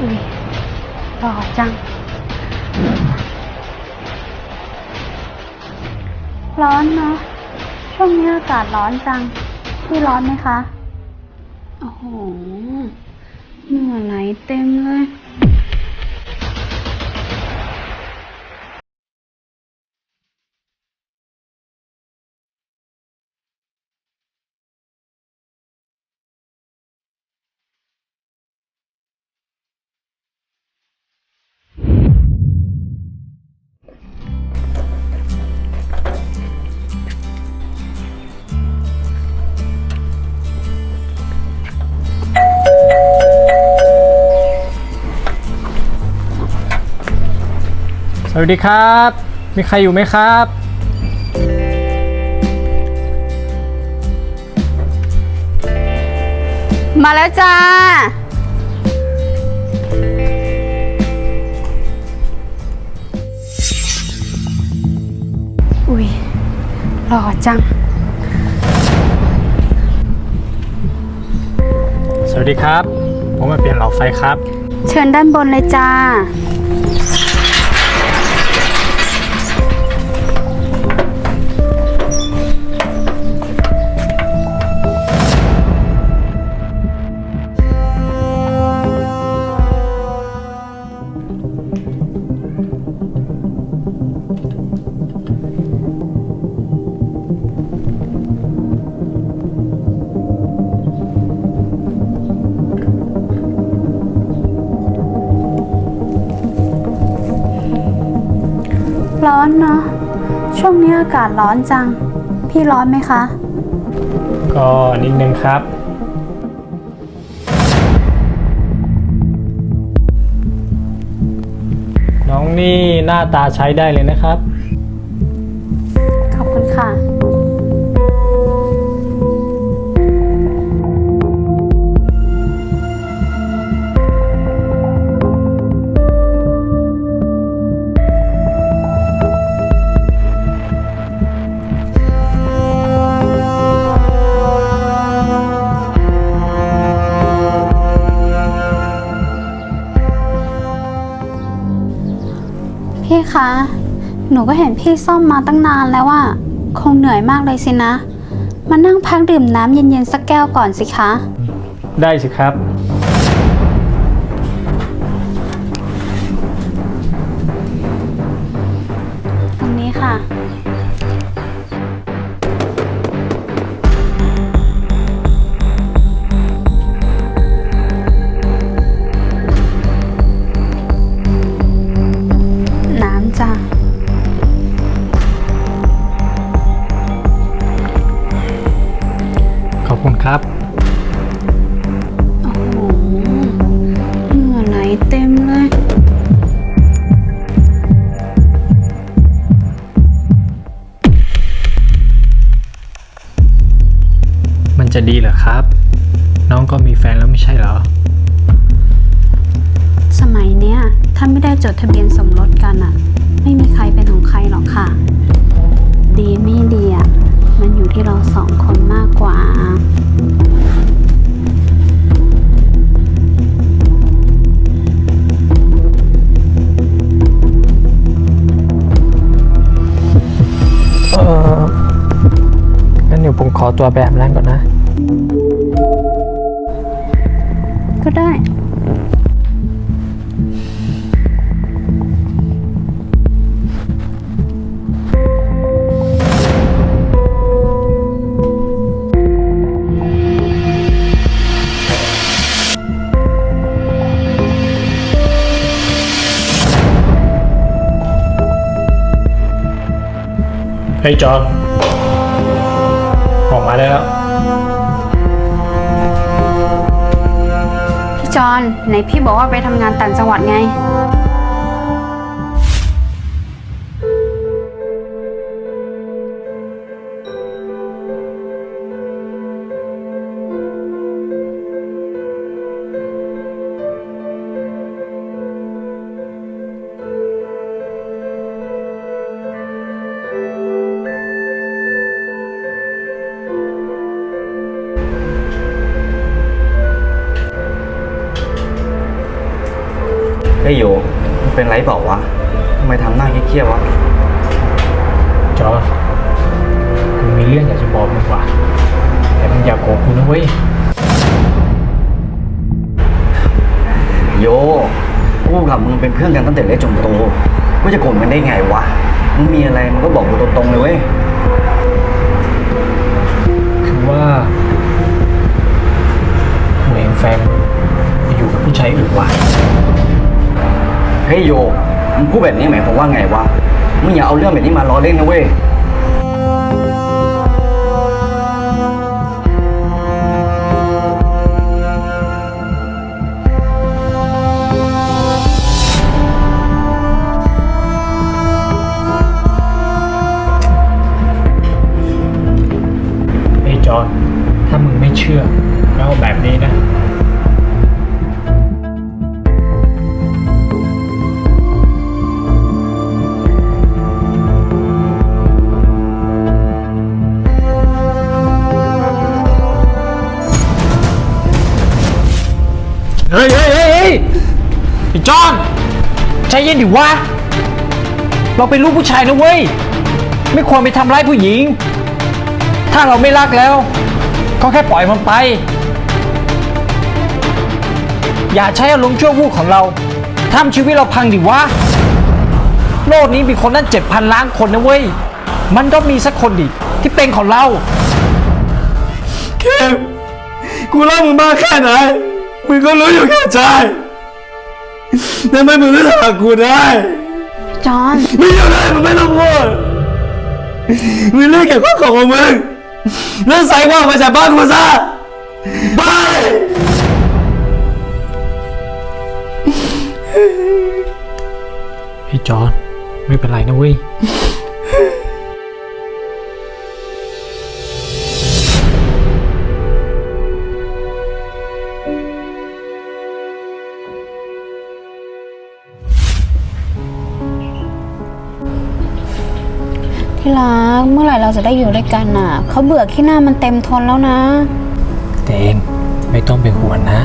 อุ้ยหล่อจังร้อนเนาะช่วงนี้อากาศร้อนจัง พี่ร้อนไหมคะ โอ้โหเหงื่อไหลเต็มเลย สวัสดีครับ มีใครอยู่ไหมครับ มาแล้วจ้า อุ้ยหล่อจัง สวัสดีครับ ผมมาเปลี่ยนหลอดไฟครับ เชิญด้านบนเลยจ้า ร้อนเนาะ ช่วงนี้อากาศร้อนจัง พี่ร้อนไหมคะ ก็นิดนึงครับ น้องนี่หน้าตาใช้ได้เลยนะครับ ขอบคุณค่ะ พี่คะ หนูก็เห็นพี่ซ่อมมาตั้งนานแล้วอะคงเหนื่อยมากเลยสินะ มานั่งพักดื่มน้ำเย็นๆสักแก้วก่อนสิคะ ได้สิครับ จะดีเหรอครับ น้องก็มีแฟนแล้วไม่ใช่เหรอ สมัยเนี้ยถ้าไม่ได้จดทะเบียนสมรสกันอะไม่มีใครเป็นของใครหรอกค่ะ ดีไม่ดีอะมันอยู่ที่เราสองคนมากกว่า เอองั้นเดี๋ยวผมขอตัวแบบนั้นก่อนนะ ก็ได้ เฮ้ยจอนออกมาได้แล้ว อนไหนพี่บอกว่าไปทำงานต่างจังหวัดไง โยมึงเป็นไรเปล่าวะทำไมทำหน้าเครียดๆวะจอกูมีเรื่องอยากจะบอกมึงว่ะแต่มึงอย่าโกรธกูนะเว้ยโยกูกับมึงเป็นเพื่อนกันตั้งแต่เล็กจนโตกูจะโกรธมึงได้ไงวะมึงมีอะไรมึงก็บอกกูตรงๆเลยเว้ยคือว่ากูเห็นแฟนไปอยู่กับผู้ชายอื่นว่ะ เฮ้ยโยมึงพูดแบบนี้หมายความว่าไงวะ มึงอย่าเอาเรื่องแบบนี้มาล้อเล่นนะเว้ย ไอ้จอนถ้ามึงไม่เชื่อก็เอาแบบนี้นะ ไอ้จอนใจเย็นดิวะ เราเป็นลูกผู้ชายนะเว้ย ไม่ควรไปทำร้ายผู้หญิง ถ้าเราไม่รักแล้ว ก็แค่ปล่อยมันไป อย่าใช้อารมณ์ชั่ววูบของเราทำชีวิตเราพังดิวะ โลกนี้มีคนตั้งเจ็ดพันล้านคนนะเว้ย มันต้องมีสักคนดิที่เป็นของเรา เข้มกูรักมึงมากแค่ไหน มึงก็รู้อยู่แก่ใจ ทำไมมึงไม่ทำกับกูได้ จอนมึงอยู่ไหนมึงไม่ต้องพูดมึงเลิกเก็บข้าวของของมึงแล้วใส่ว่ามาจากบ้านกูซะไปพี่จอนไม่เป็นไรนะเว้ย ที่รักเมื่อไหร่เราจะได้อยู่ด้วยกันอะเขาเบื่อขี้หน้ามันเต็มทนแล้วนะ เตงไม่ต้องเป็นห่วงนะ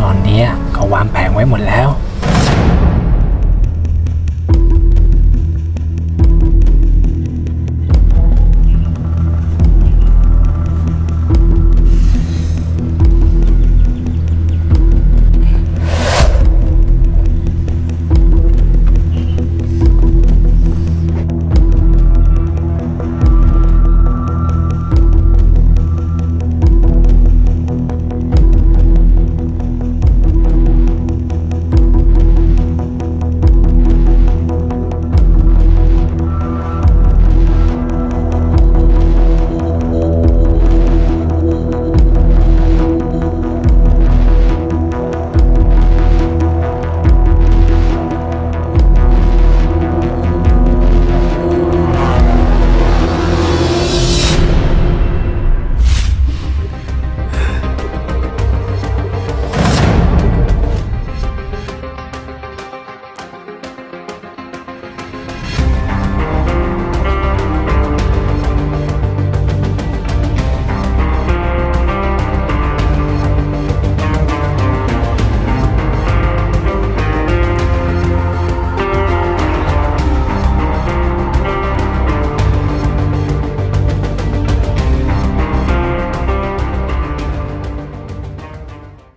ตอนนี้เขาวางแผนไว้หมดแล้ว